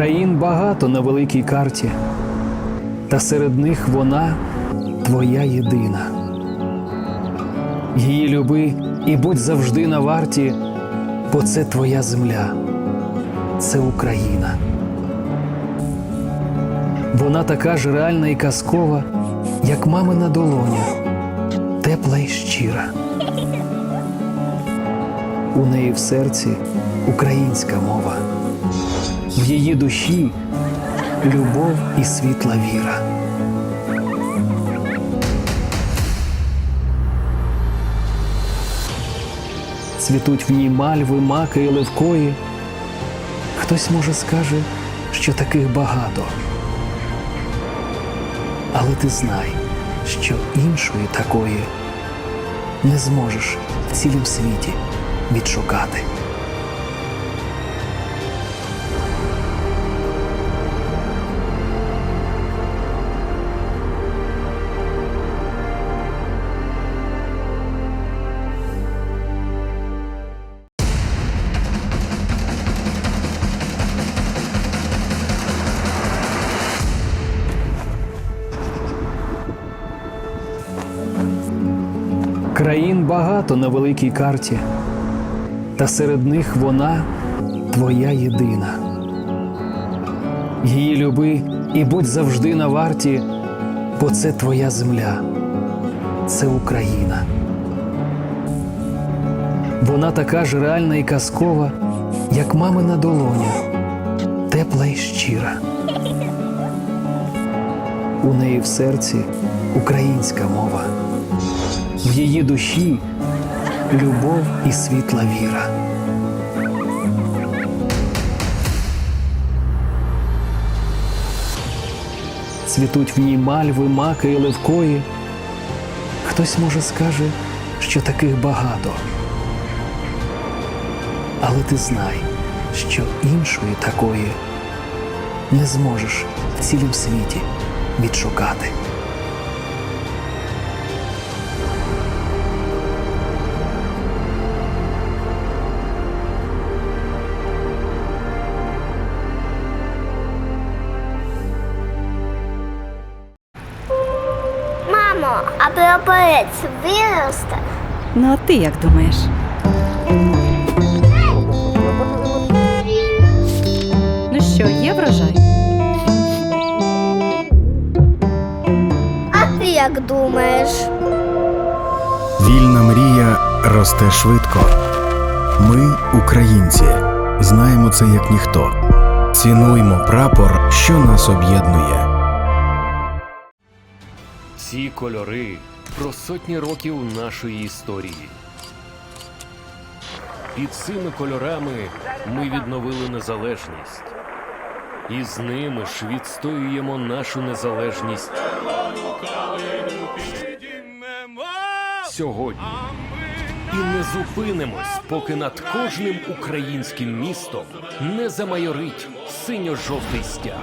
Країн багато на великій карті, та серед них вона твоя єдина. Її люби і будь завжди на варті, бо це твоя земля, це Україна. Вона така ж реальна і казкова, як мамина долоня, тепла і щира. У неї в серці українська мова, в її душі любов і світла віра. Цвітуть в ній мальви, маки і левкої. Хтось може скаже, що таких багато. Але ти знай, що іншої такої не зможеш в цілім світі відшукати. Країн багато на великій карті, та серед них вона твоя єдина. Її люби і будь завжди на варті, бо це твоя земля, це Україна. Вона така ж реальна і казкова, як мамина долоня, тепла і щира. У неї в серці українська мова в її душі любов і світла віра. Цвітуть в ній мальви, маки і левкої. Хтось може скаже, що таких багато. Але ти знай, що іншої такої не зможеш в цілім світі відшукати. А прапорець виросте? Ну, а ти як думаєш? Ну що, є врожай? А ти як думаєш? Вільна мрія росте швидко. Ми, українці, знаємо це як ніхто. Цінуймо прапор, що нас об'єднує. Ці кольори про сотні років нашої історії. Під цими кольорами ми відновили незалежність. І з ними ж відстоюємо нашу незалежність. Сьогодні. І не зупинимось, поки над кожним українським містом не замайорить синьо-жовтий стяг.